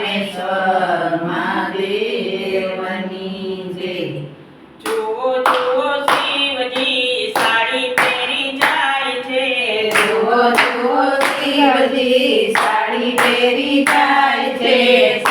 રામેશ્વર મહાદેવની જય. સાડી પહેરી જાય છે. જુઓ જુઓ શિવજી સાડી પહેરી જાય છે.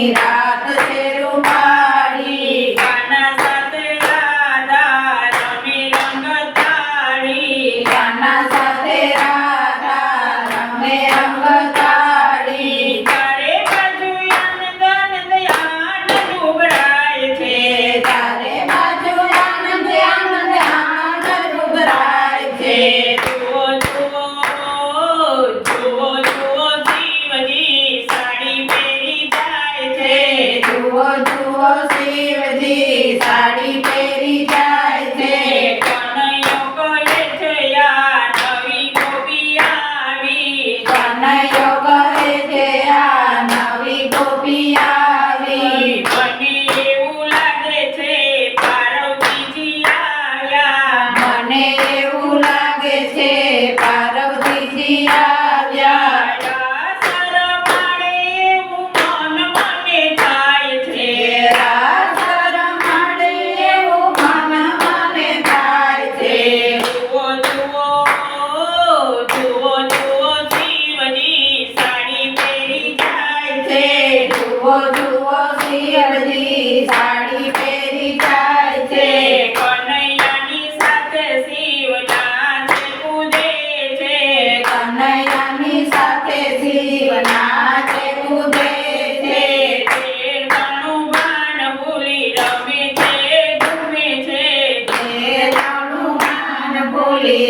I. શિવજી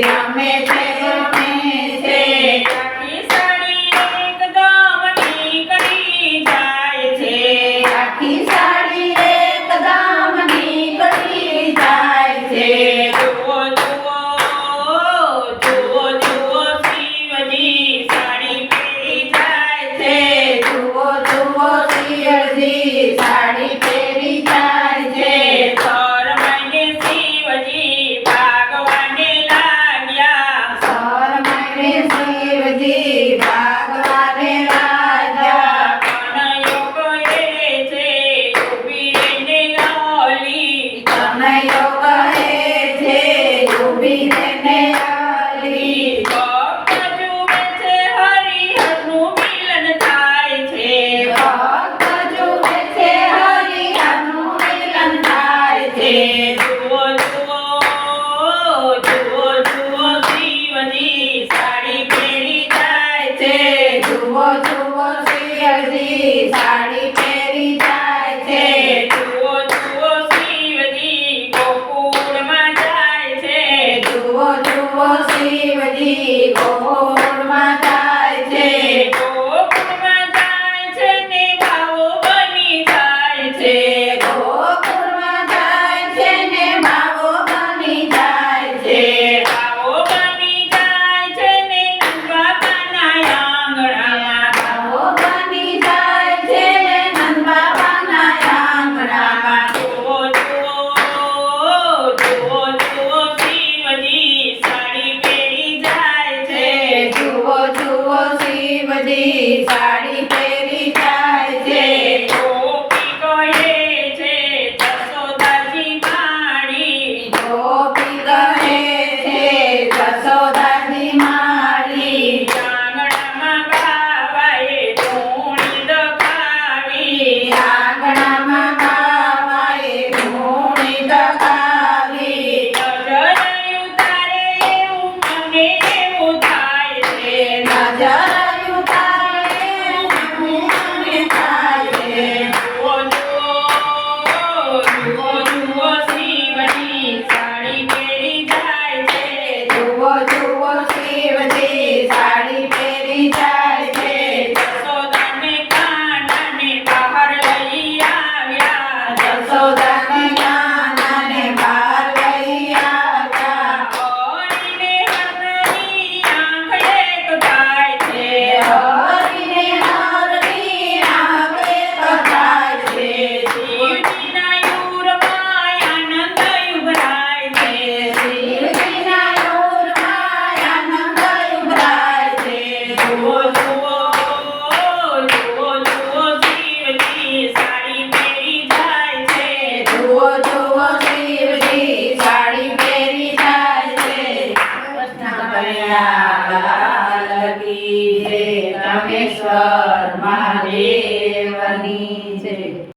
செய்யலாம்